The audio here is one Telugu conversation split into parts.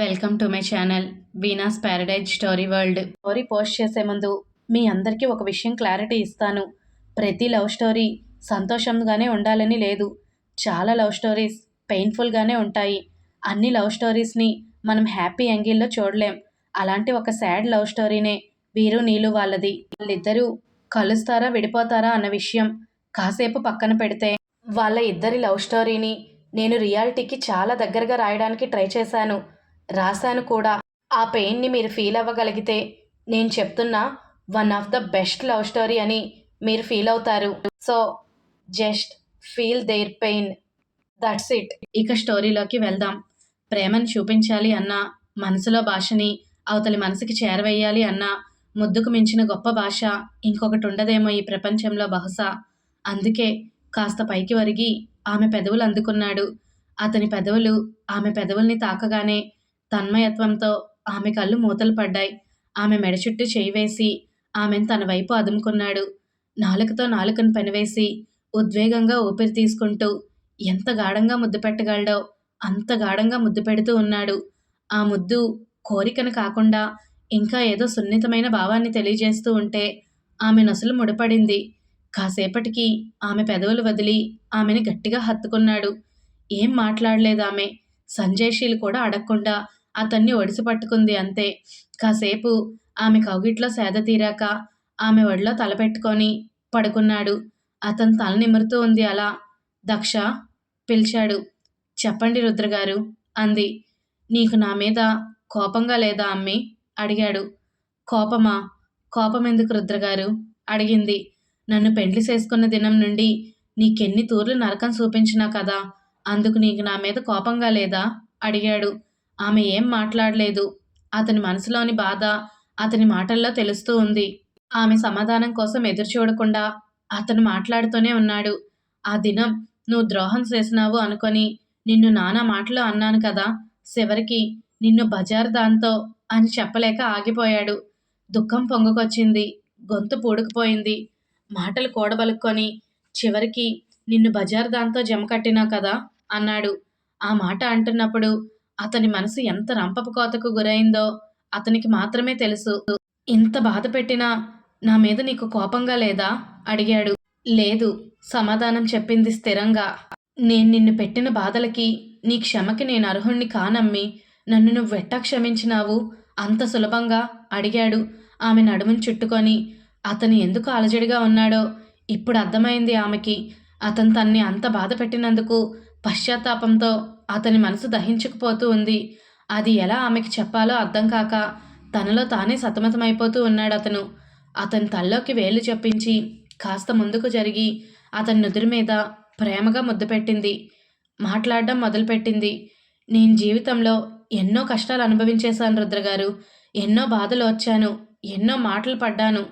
Welcome to my channel Veena's paradise story world story post చేసే ముందు మీ అందరికీ ఒక విషయం క్లారిటీ ఇస్తాను. ప్రతి లవ్ స్టోరీ సంతోషంగానే ఉండాలని లేదు. చాలా లవ్ స్టోరీస్ పెయిన్ఫుల్గానే ఉంటాయి. అన్ని లవ్ స్టోరీస్ని మనం హ్యాపీ యాంగిల్లో చూడలేం. అలాంటి ఒక సాడ్ లవ్ స్టోరీనే వీరు నీలు వాళ్ళది. వాళ్ళిద్దరూ కలుస్తారా విడిపోతారా అన్న విషయం కాసేపు పక్కన పెడితే వాళ్ళ ఇద్దరి లవ్ స్టోరీని నేను రియాలిటీకి చాలా దగ్గరగా రాయడానికి ట్రై చేశాను. రాశాను కూడా. ఆ పెయిన్ని మీరు ఫీల్ అవ్వగలిగితే నేను చెప్తున్నా one of the best love story అని మీరు ఫీల్ అవుతారు. So just feel there pain. That's it. ఇక స్టోరీలోకి వెళ్దాం. ప్రేమను చూపించాలి అన్న మనసులో భాషని అవతలి మనసుకి చేరవేయాలి అన్న ముద్దుకు మించిన గొప్ప భాష ఇంకొకటి ఉండదేమో ఈ ప్రపంచంలో బహుశా. అందుకే కాస్త పైకి వరిగి ఆమె పెదవులు అందుకున్నాడు. అతని పెదవులు ఆమె పెదవుల్ని తాకగానే తన్మయత్వంతో ఆమె కళ్ళు మూతలు పడ్డాయి. ఆమె మెడ చుట్టూ చేయి వేసి ఆమెను తన వైపు అదుముకున్నాడు. నాలుకతో నాలుకను పెనవేసి ఉద్వేగంగా ఊపిరి తీసుకుంటూ ఎంత గాఢంగా ముద్దు పెట్టగలడో అంత గాఢంగా ముద్దు పెడుతూ ఉన్నాడు. ఆ ముద్దు కోరికను కాకుండా ఇంకా ఏదో సున్నితమైన భావాన్ని తెలియజేస్తూ ఉంటే ఆమె నసులు ముడిపడింది. కాసేపటికి ఆమె పెదవులు వదిలి ఆమెను గట్టిగా హత్తుకున్నాడు. ఏం మాట్లాడలేదు ఆమె సంజయ్షీలు కూడా అడగకుండా అతన్ని ఒడిసి పట్టుకుంది అంతే. కాసేపు ఆమె కౌగిట్లో సేద తీరాక ఆమె ఒడిలో తలపెట్టుకొని పడుకున్నాడు. అతను తల నిమురుతూ ఉంది అలా. దక్ష పిలిచాడు. చెప్పండి రుద్రగారు అంది. నీకు నా మీద కోపంగా లేదా అమ్మి? అడిగాడు. కోపమా? కోపం ఎందుకు రుద్రగారు? అడిగింది. నన్ను పెండ్లి చేసుకున్న దినం నుండి నీకెన్ని తూర్లు నరకం చూపించినా కదా అందుకు నీకు నా మీద కోపంగా లేదా? అడిగాడు. ఆమె ఏం మాట్లాడలేదు. అతని మనసులోని బాధ అతని మాటల్లో తెలుస్తూ ఉంది. ఆమె సమాధానం కోసం ఎదురు చూడకుండా అతను మాట్లాడుతూనే ఉన్నాడు. ఆ దినం నువ్వు ద్రోహం చేసినావు అనుకొని నిన్ను నానా మాటలు అన్నాను కదా చివరికి నిన్ను బజార్ దాంతో అని చెప్పలేక ఆగిపోయాడు. దుఃఖం పొంగుకొచ్చింది గొంతు పూడుకుపోయింది. మాటలు కూడబలుక్కొని చివరికి నిన్ను బజార్ దాంతో జమ కట్టినా కదా అన్నాడు. ఆ మాట అంటున్నప్పుడు అతని మనసు ఎంత రంపపు కోతకు గురైందో అతనికి మాత్రమే తెలుసు. ఇంత బాధ పెట్టినా నా మీద నీకు కోపంగా లేదా? అడిగాడు. లేదు సమాధానం చెప్పింది స్థిరంగా. నేను నిన్ను పెట్టిన బాధలకి నీ క్షమకి నేను అర్హుణ్ణి కానమ్మి నన్ను నువ్వెట్టా క్షమించినావు? అంత సులభంగా? అడిగాడు. ఆమె నడుమును చుట్టుకొని అతను ఎందుకు అలజడిగా ఉన్నాడో? ఇప్పుడు అర్థమైంది ఆమెకి. అతను తన్ని అంత బాధ పెట్టినందుకు పశ్చాత్తాపంతో అతని మనసు దహించుకుపోతూ ఉంది. అది ఎలా ఆమెకి చెప్పాలో అర్థం కాక తనలో తానే సతమతమైపోతూ ఉన్నాడు అతను. అతని తల్లోకి వేలు చెప్పించి కాస్త ముందుకు జరిగి అతని నుదురు మీద ప్రేమగా ముద్దు పెట్టింది. మాట్లాడడం మొదలుపెట్టింది. నేను జీవితంలో ఎన్నో కష్టాలు అనుభవించేశాను రుద్రగారు. ఎన్నో బాధలు వచ్చాను. ఎన్నో మాటలు పడ్డాను.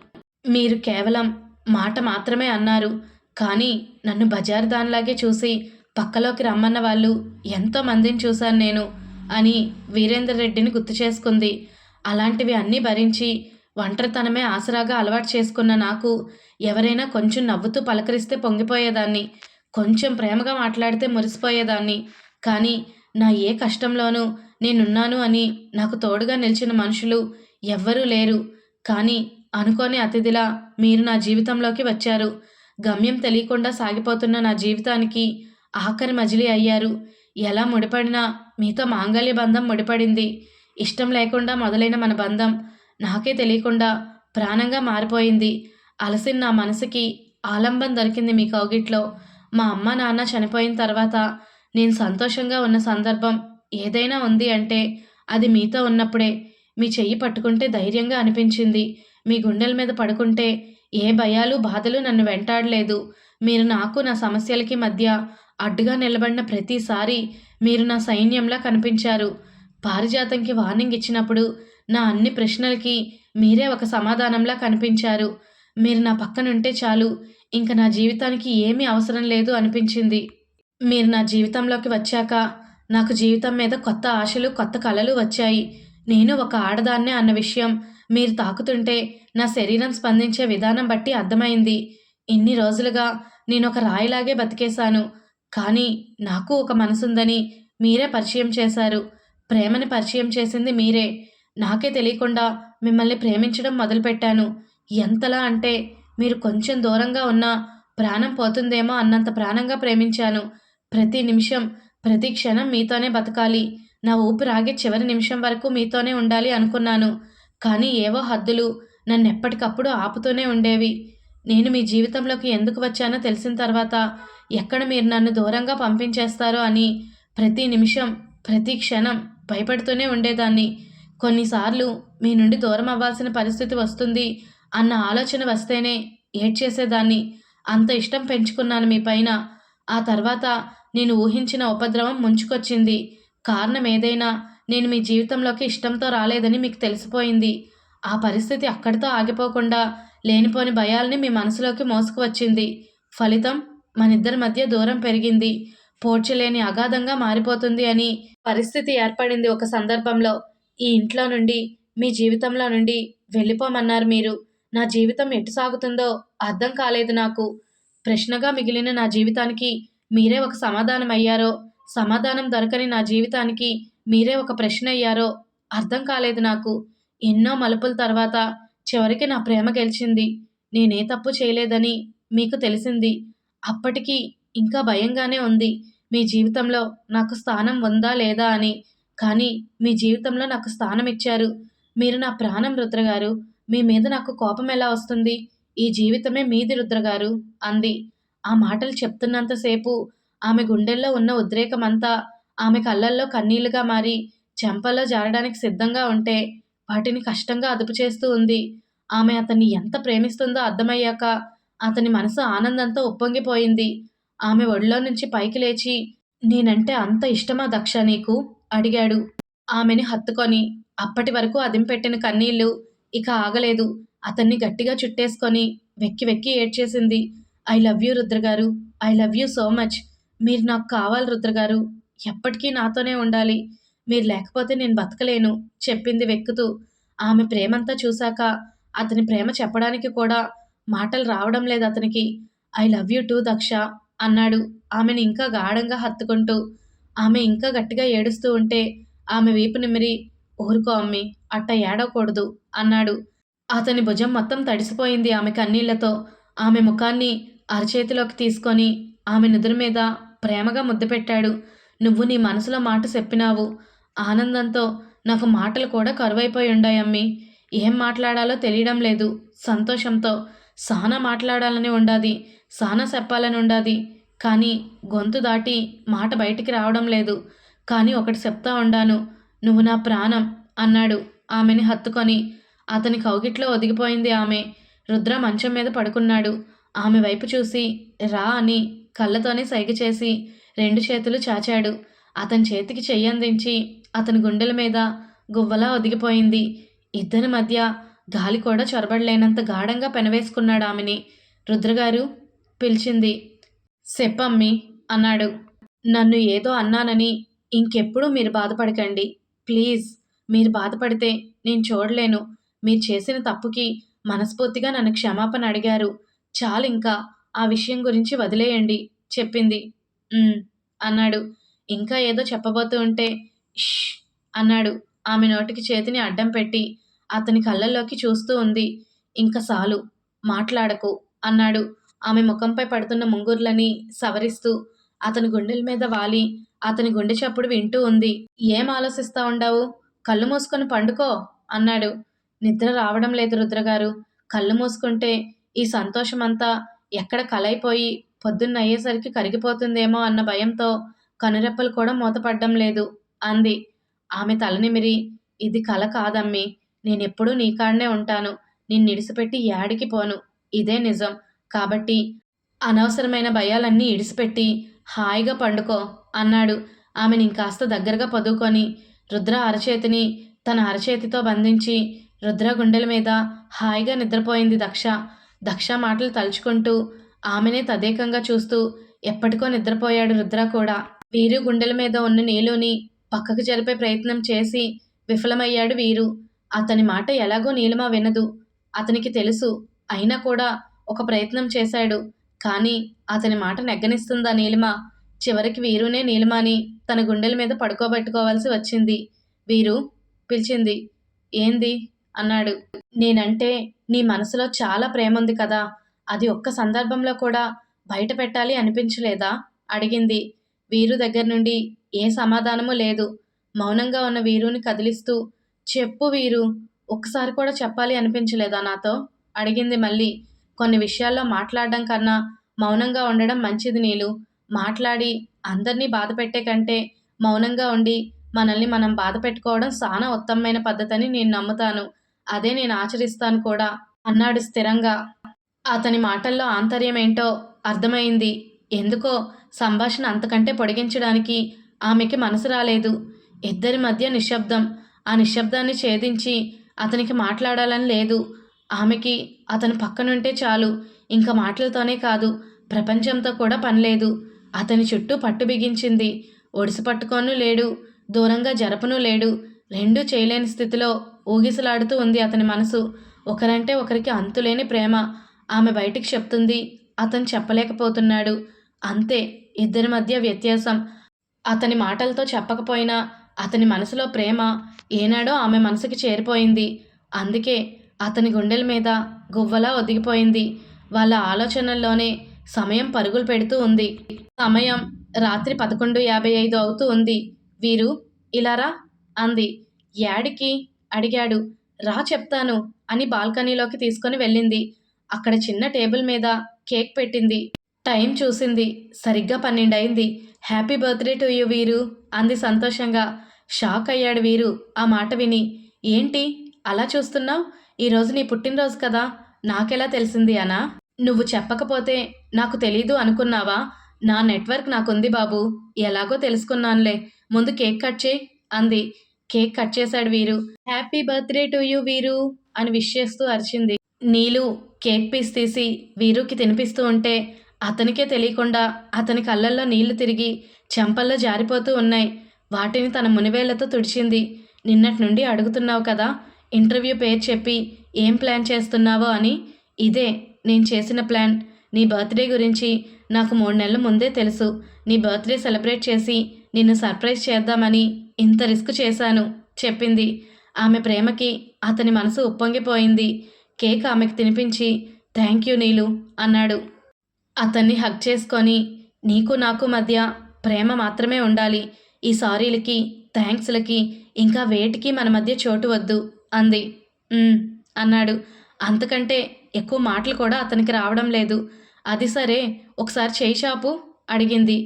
మీరు కేవలం మాట మాత్రమే అన్నారు. కానీ నన్ను బజారు దానిలాగే చూసి పక్కలోకి రమ్మన్న వాళ్ళు ఎంతో మందిని చూశాను నేను అని వీరేందర్ రెడ్డిని గుర్తు చేసుకుంది. అలాంటివి అన్నీ భరించి ఒంటరితనమే ఆసరాగా అలవాటు చేసుకున్న నాకు ఎవరైనా కొంచెం నవ్వుతూ పలకరిస్తే పొంగిపోయేదాన్ని కొంచెం ప్రేమగా మాట్లాడితే మురిసిపోయేదాన్ని. కానీ నా ఏ కష్టంలోనూ నేనున్నాను అని నాకు తోడుగా నిలిచిన మనుషులు ఎవ్వరూ లేరు. కానీ అనుకోని అతిథిలా మీరు నా జీవితంలోకి వచ్చారు. గమ్యం తెలియకుండా సాగిపోతున్న నా జీవితానికి ఆఖరి మజిలీ అయ్యారు. ఎలా ముడిపడినా మీతో మాంగళ్య బంధం ముడిపడింది. ఇష్టం లేకుండా మొదలైన మన బంధం నాకే తెలియకుండా ప్రాణంగా మారిపోయింది. అలసిన నా మనసుకి ఆలంబం దొరికింది మీ కౌగిట్లో. మా అమ్మ నాన్న చనిపోయిన తర్వాత నేను సంతోషంగా ఉన్న సందర్భం ఏదైనా ఉంది అంటే అది మీతో ఉన్నప్పుడే మీ చెయ్యి పట్టుకుంటే ధైర్యంగా అనిపించింది. మీ గుండెల మీద పడుకుంటే ఏ భయాలు బాధలు నన్ను వెంటాడలేదు. మీరు నాకు నా సమస్యలకి మధ్య అడ్డుగా నిలబడిన ప్రతిసారి మీరు నా సైన్యంలా కనిపించారు. పారిజాతంకి వార్నింగ్ ఇచ్చినప్పుడు నా అన్ని ప్రశ్నలకి మీరే ఒక సమాధానంలా కనిపించారు. మీరు నా పక్కనుంటే చాలు ఇంకా నా జీవితానికి ఏమీ అవసరం లేదు అనిపించింది. మీరు నా జీవితంలోకి వచ్చాక నాకు జీవితం మీద కొత్త ఆశలు కొత్త కళలు వచ్చాయి. నేను ఒక ఆడదాన్నే అన్న విషయం మీరు తాకుతుంటే నా శరీరం స్పందించే విధానం బట్టి అర్థమైంది. ఇన్ని రోజులుగా నేను ఒక రాయిలాగే బతికేశాను. కానీ నాకు ఒక మనసుందని మీరే పరిచయం చేశారు. ప్రేమని పరిచయం చేసింది మీరే. నాకే తెలియకుండా మిమ్మల్ని ప్రేమించడం మొదలుపెట్టాను. ఎంతలా అంటే మీరు కొంచెం దూరంగా ఉన్నా ప్రాణం పోతుందేమో అన్నంత ప్రాణంగా ప్రేమించాను. ప్రతి నిమిషం ప్రతి క్షణం మీతోనే బతకాలి. నా ఊపిరాగే చివరి నిమిషం వరకు మీతోనే ఉండాలి అనుకున్నాను. కానీ ఏవో హద్దులు నన్ను ఎప్పటికప్పుడు ఆపుతూనే ఉండేవి. నేను మీ జీవితంలోకి ఎందుకు వచ్చానో తెలిసిన తర్వాత ఎక్కడ మీరు నన్ను దూరంగా పంపించేస్తారో అని ప్రతి నిమిషం ప్రతి క్షణం భయపడుతూనే ఉండేదాన్ని. కొన్నిసార్లు మీ నుండి దూరం అవ్వాల్సిన పరిస్థితి వస్తుంది అన్న ఆలోచన వస్తేనే ఏడ్చేసేదాన్ని. అంత ఇష్టం పెంచుకున్నాను మీ పైన. ఆ తర్వాత నేను ఊహించిన ఉపద్రవం ముంచుకొచ్చింది. కారణం ఏదైనా నేను మీ జీవితంలోకి ఇష్టంతో రాలేదని మీకు తెలిసిపోయింది. ఆ పరిస్థితి అక్కడితో ఆగిపోకుండా లేనిపోని భయాల్ని మీ మనసులోకి మోసుకువచ్చింది. ఫలితం మనిద్దరి మధ్య దూరం పెరిగింది. పోడ్చలేని అగాధంగా మారిపోతుంది అని పరిస్థితి ఏర్పడింది ఒక సందర్భంలో. ఈ ఇంట్లో నుండి మీ జీవితంలో నుండి వెళ్ళిపోమన్నారు మీరు. నా జీవితం ఎటు సాగుతుందో అర్థం కాలేదు నాకు. ప్రశ్నగా మిగిలిన నా జీవితానికి మీరే ఒక సమాధానం అయ్యారో సమాధానం దొరకని నా జీవితానికి మీరే ఒక ప్రశ్న అయ్యారో అర్థం కాలేదు నాకు. ఎన్నో మలుపుల తర్వాత చివరికి నా ప్రేమ గెలిచింది. నేనే తప్పు చేయలేదని మీకు తెలిసింది. అప్పటికీ ఇంకా భయంగానే ఉంది. మీ జీవితంలో నాకు స్థానం ఉందా లేదా అని. కానీ మీ జీవితంలో నాకు స్థానం ఇచ్చారు. మీరు నా ప్రాణం రుద్రగారు. మీ మీద నాకు కోపం ఎలా వస్తుంది? ఈ జీవితమే మీది రుద్రగారు అంది. ఆ మాటలు చెప్తున్నంతసేపు ఆమె గుండెల్లో ఉన్న ఉద్రేకమంతా ఆమె కళ్ళల్లో కన్నీళ్ళుగా మారి చెంపల్లో జారడానికి సిద్ధంగా ఉంటే వాటిని కష్టంగా అదుపు చేస్తూ ఉంది. ఆమె అతన్ని ఎంత ప్రేమిస్తుందో అర్థమయ్యాక అతని మనసు ఆనందంతో ఉప్పొంగిపోయింది. ఆమె ఒడిలో నుంచి పైకి లేచి నేనంటే అంత ఇష్టమా దక్ష నీకు? అడిగాడు. ఆమెని హత్తుకొని అప్పటి వరకు అదింపెట్టిన కన్నీళ్ళు ఇక ఆగలేదు. అతన్ని గట్టిగా చుట్టేసుకొని వెక్కి వెక్కి ఏడ్చేసింది. I love you రుద్రగారు I love you so much. మీరు నాకు కావాలి రుద్రగారు ఎప్పటికీ నాతోనే ఉండాలి. మీరు లేకపోతే నేను బతకలేను చెప్పింది వెక్కుతూ ఆమె ప్రేమంతా చూశాక అతని ప్రేమ చెప్పడానికి కూడా మాటలు రావడం లేదు అతనికి. I love you too Daksha అన్నాడు. ఆమెను ఇంకా గాఢంగా హత్తుకుంటూ ఆమె ఇంకా గట్టిగా ఏడుస్తూ ఉంటే ఆమె వీపు నిమిరి ఊరుకో అమ్మి అట్ట ఏడవకూడదు అన్నాడు. అతని భుజం మొత్తం తడిసిపోయింది ఆమె కన్నీళ్ళతో. ఆమె ముఖాన్ని అరచేతిలోకి తీసుకొని ఆమె నుదురు మీద ప్రేమగా ముద్దు పెట్టాడు. నువ్వు నీ మనసులో మాట చెప్పినావు. ఆనందంతో నాకు మాటలు కూడా కరువైపోయి ఉండాయమ్మి ఏం మాట్లాడాలో తెలియడం లేదు. సంతోషంతో సానా మాట్లాడాలని ఉండాది సానా చెప్పాలని ఉండాది. కానీ గొంతు దాటి మాట బయటికి రావడం లేదు. కానీ ఒకటి చెప్తా ఉండాను. నువ్వు నా ప్రాణం అన్నాడు ఆమెని హత్తుకొని. అతని కౌగిట్లో ఒదిగిపోయింది ఆమె. రుద్ర మంచం మీద పడుకున్నాడు. ఆమె వైపు చూసి రా అని కళ్ళతోనే సైగ చేసి రెండు చేతులు చాచాడు. అతని చేతికి చెయ్యందించి అతని గుండెల మీద గువ్వలా ఒదిగిపోయింది. ఇద్దరి మధ్య గాలి కూడా చొరబడలేనంత గాఢంగా పెనవేసుకున్నాడు ఆమెని. రుద్రగారు పిలిచింది. చెప్పమ్మి అన్నాడు. నన్ను ఏదో అన్నానని ఇంకెప్పుడు మీరు బాధపడకండి. ప్లీజ్ మీరు బాధపడితే నేను చూడలేను. మీరు చేసిన తప్పుకి మనస్ఫూర్తిగా నన్ను క్షమాపణ అడిగారు. చాలు ఇంకా ఆ విషయం గురించి వదిలేయండి చెప్పింది. అన్నాడు. ఇంకా ఏదో చెప్పబోతూ ఉంటే "ష్" అన్నాడు. ఆమె నోటికి చేతిని అడ్డం పెట్టి అతని కళ్ళల్లోకి చూస్తూ ఉంది. ఇంక సాలు మాట్లాడకు అన్నాడు. ఆమె ముఖంపై పడుతున్న ముంగుర్లని సవరిస్తూ అతని గుండెల మీద వాలి అతని గుండె చప్పుడు వింటూ ఉంది. ఏం ఆలోచిస్తా ఉండావు? కళ్ళు మూసుకొని పండుకో అన్నాడు. నిద్ర రావడం లేదు రుద్రగారు. కళ్ళు మూసుకుంటే ఈ సంతోషమంతా ఎక్కడ కలైపోయి పొద్దున్న అయ్యేసరికి కరిగిపోతుందేమో అన్న భయంతో కనురెప్పలు కూడా మూతపడ్డం లేదు. అంది. ఆమె తలనిమిరి ఇది కల కాదమ్మి. నేనెప్పుడూ నీ కాడనే ఉంటాను. నిన్ను యాడికి పోను. ఇదే నిజం. కాబట్టి అనవసరమైన భయాలన్నీ ఇడిసిపెట్టి హాయిగా పండుకో అన్నాడు. ఆమెని ఇంకాస్త దగ్గరగా పదుకొని రుద్ర అరచేతిని తన అరచేతితో బంధించి రుద్ర గుండెల మీద హాయిగా నిద్రపోయింది దక్ష. దక్ష మాటలు తలుచుకుంటూ ఆమెనే తదేకంగా చూస్తూ ఎప్పటికో నిద్రపోయాడు రుద్ర కూడా. వీరు గుండెల మీద ఉన్న నీలుని పక్కకు జరిపే ప్రయత్నం చేసి విఫలమయ్యాడు వీరు. అతని మాట ఎలాగో నీలిమ వినదు. అతనికి తెలుసు అయినా కూడా ఒక ప్రయత్నం చేశాడు. కానీ అతని మాట నెగ్గనిస్తుందా నీలిమ? చివరికి వీరునే నీలిమాని తన గుండెల మీద పడుకోబెట్టుకోవాల్సి వచ్చింది. వీరు పిలిచింది ఏంది? అన్నాడు. నేనంటే నీ మనసులో చాలా ప్రేమ ఉంది కదా. అది ఒక్క సందర్భంలో కూడా బయట పెట్టాలి అనిపించలేదా? అడిగింది. వీరు దగ్గర నుండి ఏ సమాధానము లేదు. మౌనంగా ఉన్న వీరుని కదిలిస్తూ చెప్పు వీరు ఒక్కసారి కూడా చెప్పాలి అనిపించలేదా నాతో? అడిగింది మళ్ళీ. కొన్ని విషయాల్లో మాట్లాడడం కన్నా మౌనంగా ఉండడం మంచిది నీలు. మాట్లాడి అందరినీ బాధ పెట్టే కంటే మౌనంగా ఉండి మనల్ని మనం బాధ పెట్టుకోవడం చాలా ఉత్తమమైన పద్ధతని నేను నమ్ముతాను. అదే నేను ఆచరిస్తాను కూడా అన్నాడు స్థిరంగా. అతని మాటల్లో ఆంతర్యం ఏంటో అర్థమైంది. ఎందుకో సంభాషణ అంతకంటే పొడిగించడానికి ఆమెకి మనసు రాలేదు. ఇద్దరి మధ్య నిశ్శబ్దం. ఆ నిశ్శబ్దాన్ని ఛేదించి అతనికి మాట్లాడాలని లేదు. ఆమెకి అతను పక్కనుంటే చాలు. ఇంకా మాటలతోనే కాదు. ప్రపంచంతో కూడా పనిలేదు అతని చుట్టూ పట్టు బిగించింది. ఒడిసి పట్టుకోను లేడు. దూరంగా జరపను లేడు. రెండూ చేయలేని స్థితిలో ఊగిసలాడుతూ ఉంది అతని మనసు. ఒకరంటే ఒకరికి అంతులేని ప్రేమ. ఆమె బయటికి చెప్తుంది అతను చెప్పలేకపోతున్నాడు. అంతే ఇద్దరి మధ్య వ్యత్యాసం. అతని మాటలతో చెప్పకపోయినా అతని మనసులో ప్రేమ ఏనాడో ఆమె మనసుకి చేరిపోయింది. అందుకే అతని గుండెల మీద గువ్వలా ఒదిగిపోయింది. వాళ్ళ ఆలోచనల్లోనే సమయం పరుగులు పెడుతూ ఉంది. సమయం రాత్రి పదకొండు యాభై ఐదు అవుతూ ఉంది. వీరు ఇలారా అంది. యాడికి అడిగాడు. రా చెప్తాను అని బాల్కనీలోకి తీసుకొని వెళ్ళింది. అక్కడ చిన్న టేబుల్ మీద కేక్ పెట్టింది. టైం చూసింది. సరిగ్గా పన్నెండయింది. Happy birthday to you Veeru అంది సంతోషంగా. షాక్ అయ్యాడు వీరు ఆ మాట విని. ఏంటి? అలా చూస్తున్నావు? ఈరోజు నీ పుట్టినరోజు కదా. నాకెలా తెలిసింది అనా? నువ్వు చెప్పకపోతే నాకు తెలీదు అనుకున్నావా? నా నెట్వర్క్ నాకుంది బాబు. ఎలాగో తెలుసుకున్నానులే. ముందు కేక్ కట్ చేయి అంది. కేక్ కట్ చేశాడు వీరు. హ్యాపీ బర్త్డే టు యూ వీరు అని విష్ చేస్తూ అరిచింది. నీలు కేక్ పీస్ తీసి వీరుకి తినిపిస్తూ ఉంటే అతనికే తెలియకుండా అతని కళ్ళల్లో నీళ్ళు తిరిగి చెంపల్లో జారిపోతూ ఉన్నాయి. వాటిని తన మునివేళ్ళతో తుడిచింది. నిన్నటి నుండి అడుగుతున్నావు కదా ఇంటర్వ్యూ పేరు చెప్పి ఏం ప్లాన్ చేస్తున్నావో అని. ఇదే నేను చేసిన ప్లాన్. నీ బర్త్డే గురించి నాకు మూడు నెలల ముందే తెలుసు. నీ బర్త్డే సెలబ్రేట్ చేసి నిన్ను సర్ప్రైజ్ చేద్దామని ఇంత రిస్క్ చేశాను చెప్పింది. ఆమె ప్రేమకి అతని మనసు ఉప్పొంగిపోయింది. కేక్ ఆమెకు తినిపించి థ్యాంక్ యూ నీలు అన్నాడు. అతన్ని హక్ చేసుకొని నీకు నాకు మధ్య ప్రేమ మాత్రమే ఉండాలి. ఈ సారీలకి థ్యాంక్స్లకి ఇంకా వేటికి మన మధ్య చోటు వద్దు అంది. అన్నాడు. అంతకంటే ఎక్కువ మాటలు కూడా అతనికి రావడం లేదు. అది సరే ఒకసారి చేయి షాపు అడిగింది.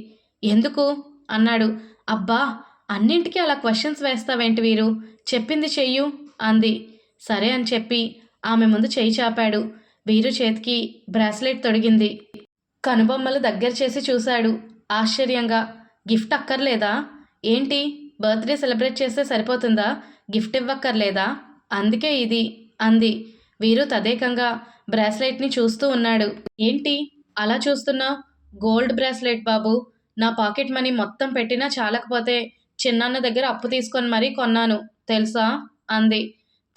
ఎందుకు? అన్నాడు. అబ్బా అన్నింటికీ అలా క్వశ్చన్స్ వేస్తావేంటి వీరు? చెప్పింది చెయ్యు అంది. సరే అని చెప్పి ఆమె ముందు చేయి చాపాడు. వీరు చేతికి బ్రాస్లెట్ తొడిగింది. కనుబొమ్మలు దగ్గర చేసి చూశాడు. ఆశ్చర్యంగా గిఫ్ట్ అక్కర్లేదా? ఏంటి? బర్త్డే సెలబ్రేట్ చేస్తే సరిపోతుందా? గిఫ్ట్ ఇవ్వక్కర్లేదా? అందుకే ఇది అంది. వీరు తదేకంగా బ్రాస్లెట్ని చూస్తూ ఉన్నాడు. ఏంటి? అలా చూస్తున్నా? గోల్డ్ బ్రాస్లెట్ బాబు. నా పాకెట్ మనీ మొత్తం పెట్టినా చాలకపోతే చిన్నాన్న దగ్గర అప్పు తీసుకొని మరీ కొన్నాను. తెలుసా? అంది.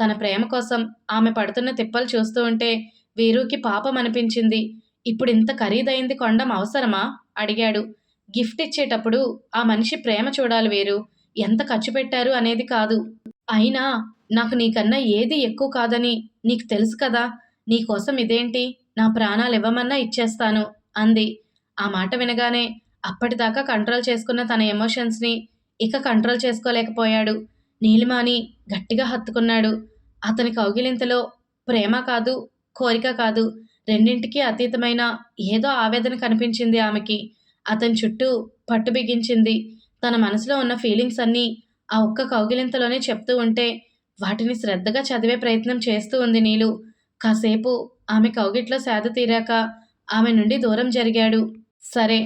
తన ప్రేమ కోసం ఆమె పడుతున్న తిప్పలు చూస్తూ ఉంటే వీరుకి పాపం అనిపించింది ఇప్పుడు ఇంత ఖరీదైంది కొండం అవసరమా? అడిగాడు. గిఫ్ట్ ఇచ్చేటప్పుడు ఆ మనిషి ప్రేమ చూడాలి వేరు. ఎంత ఖర్చు పెట్టారు అనేది కాదు. అయినా నాకు నీకన్నా ఏది ఎక్కువ కాదని నీకు తెలుసు కదా. నీకోసం ఇదేంటి? నా ప్రాణాలు ఇవ్వమన్నా ఇచ్చేస్తాను అంది. ఆ మాట వినగానే అప్పటిదాకా కంట్రోల్ చేసుకున్న తన ఎమోషన్స్ని ఇక కంట్రోల్ చేసుకోలేకపోయాడు. నీలిమాని గట్టిగా హత్తుకున్నాడు. అతని కౌగిలింతలో ప్రేమ కాదు కోరిక కాదు. రెండింటికి అతీతమైన ఏదో ఆవేదన కనిపించింది ఆమెకి. అతని చుట్టూ పట్టు బిగించింది. తన మనసులో ఉన్న ఫీలింగ్స్ అన్నీ ఆ ఒక్క కౌగిలింతలోనే చెప్తూ ఉంటే వాటిని శ్రద్ధగా చదివే ప్రయత్నం చేస్తూ ఉంది నీలు. కాసేపు ఆమె కౌగిట్లో సేద తీరాక ఆమె నుండి దూరం జరిగాడు. సరే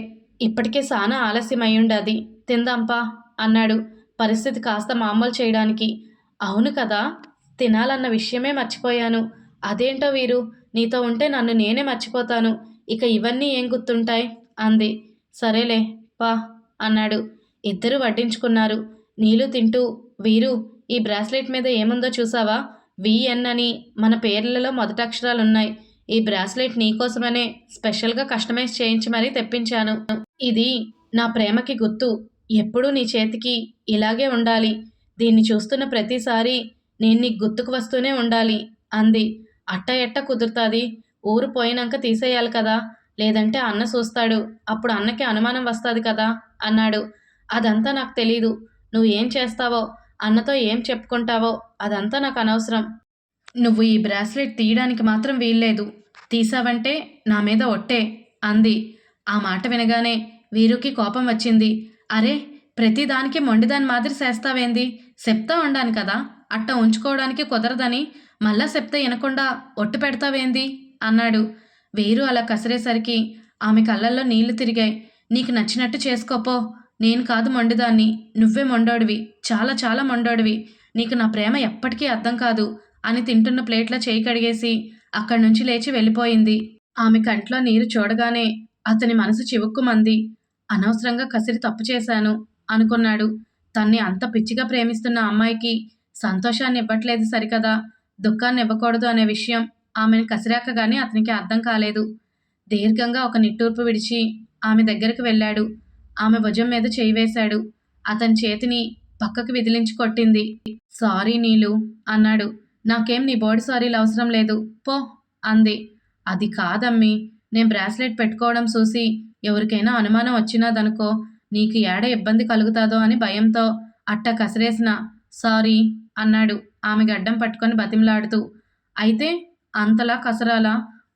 ఇప్పటికే సానా ఆలస్యం అయ్యుండది తిందాంపా అన్నాడు పరిస్థితి కాస్త మామూలు చేయడానికి. అవును కదా తినాలన్న విషయమే మర్చిపోయాను. అదేంటో వీరు? నీతో ఉంటే నన్ను నేనే మర్చిపోతాను. ఇక ఇవన్నీ ఏం గుర్తుంటాయి? అంది. సరేలే పా అన్నాడు. ఇద్దరు వడ్డించుకున్నారు. నీళ్ళు తింటూ వీరు ఈ బ్రాస్లెట్ మీద ఏముందో చూసావా? విఎన్ అని మన పేర్లలో మొదటి అక్షరాలున్నాయి ఈ బ్రాస్లెట్ నీకోసమనే స్పెషల్గా కస్టమైజ్ చేయించి మరీ తెప్పించాను. ఇది నా ప్రేమకి గుర్తు. ఎప్పుడూ నీ చేతికి ఇలాగే ఉండాలి. దీన్ని చూస్తున్న ప్రతిసారి నేను నీకు గుర్తుకు వస్తూనే ఉండాలి అంది. అట్ట ఎట్ట కుదురుతుంది? ఊరు పోయినాక తీసేయాలి కదా? లేదంటే అన్న చూస్తాడు అప్పుడు అన్నకి అనుమానం వస్తుంది కదా? అన్నాడు. అదంతా నాకు తెలీదు. నువ్వు ఏం చేస్తావో? అన్నతో ఏం చెప్పుకుంటావో? అదంతా నాకు అనవసరం. నువ్వు ఈ బ్రాస్లెట్ తీయడానికి మాత్రం వీల్లేదు. తీసావంటే నా మీద ఒట్టే అంది. ఆ మాట వినగానే వీరుకి కోపం వచ్చింది. అరే ప్రతిదానికి మొండిదాని మాదిరి చేస్తావేంది? చెప్తా ఉండాను కదా? అట్ట ఉంచుకోవడానికి కుదరదని మళ్ళా చెప్తే వినకుండా ఒట్టు పెడతావేంది? అన్నాడు. వేరు అలా కసిరేసరికి ఆమె కళ్ళల్లో నీళ్ళు తిరిగాయి. నీకు నచ్చినట్టు చేసుకోపో. నేను కాదు మొండిదాన్ని. నువ్వే మొండోడివి. చాలా చాలా మొండోడివి. నీకు నా ప్రేమ ఎప్పటికీ అర్థం కాదు అని తింటున్న ప్లేట్లో చేయి కడిగేసి అక్కడి నుంచి లేచి వెళ్ళిపోయింది. ఆమె కంట్లో నీరు చూడగానే అతని మనసు చివుక్కుమంది. అనవసరంగా కసిరి తప్పు చేశాను అనుకున్నాడు. తన్ని అంత పిచ్చిగా ప్రేమిస్తున్న అమ్మాయికి సంతోషాన్ని ఇవ్వట్లేదు సరికదా దుఃఖాన్ని ఇవ్వకూడదు అనే విషయం ఆమెను కసిరాకగానే అతనికి అర్థం కాలేదు. దీర్ఘంగా ఒక నిట్టూర్పు విడిచి ఆమె దగ్గరకు వెళ్ళాడు. ఆమె భుజం మీద చేయి వేశాడు. అతని చేతిని పక్కకు విదిలించి కొట్టింది. సారీ నీలు అన్నాడు. నాకేం నీ బోడి సారీలు అవసరం లేదు. పో అంది. అది కాదమ్మి. నేను బ్రాస్లెట్ పెట్టుకోవడం చూసి ఎవరికైనా అనుమానం వచ్చినాదనుకో నీకు ఏడ ఇబ్బంది కలుగుతాదో అని భయంతో అట్ట కసిరేసిన. సారీ అన్నాడు. ఆమె గడ్డం పట్టుకొని బతిమలాడుతూ అయితే అంతలా కసరాలా?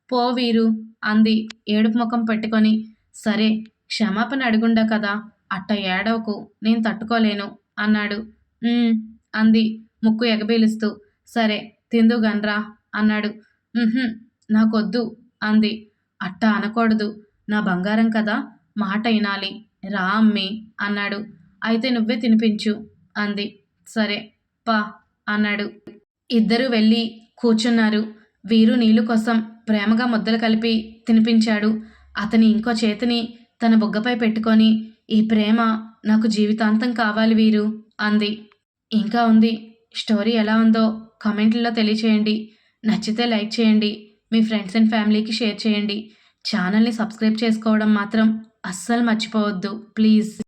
పో వీరు అంది. ఏడుపు ముఖం పెట్టుకొని సరే క్షమాపణ అడుగుండా కదా అట్ట ఏడవకు నేను తట్టుకోలేను అన్నాడు. అంది. ముక్కు ఎగబీలుస్తూ సరే తిందు గన్రా అన్నాడు. నాకొద్దు అంది. అట్ట అనకూడదు నా బంగారం కదా మాట వినాలి రా అమ్మి అన్నాడు. అయితే నువ్వే తినిపించు అంది. సరే పా అన్నాడు. ఇద్దరూ వెళ్ళి కూర్చున్నారు. వీరు నీళ్ళు కోసం ప్రేమగా ముద్దలు కలిపి తినిపించాడు. అతని ఇంకో చేతిని తన బుగ్గపై పెట్టుకొని ఈ ప్రేమ నాకు జీవితాంతం కావాలి వీరు అంది. ఇంకా ఉంది. స్టోరీ ఎలా ఉందో కామెంట్లలో తెలియచేయండి. నచ్చితే లైక్ చేయండి. మీ ఫ్రెండ్స్ అండ్ ఫ్యామిలీకి షేర్ చేయండి. ఛానల్ని సబ్స్క్రైబ్ చేసుకోవడం మాత్రం అస్సలు మర్చిపోవద్దు. ప్లీజ్.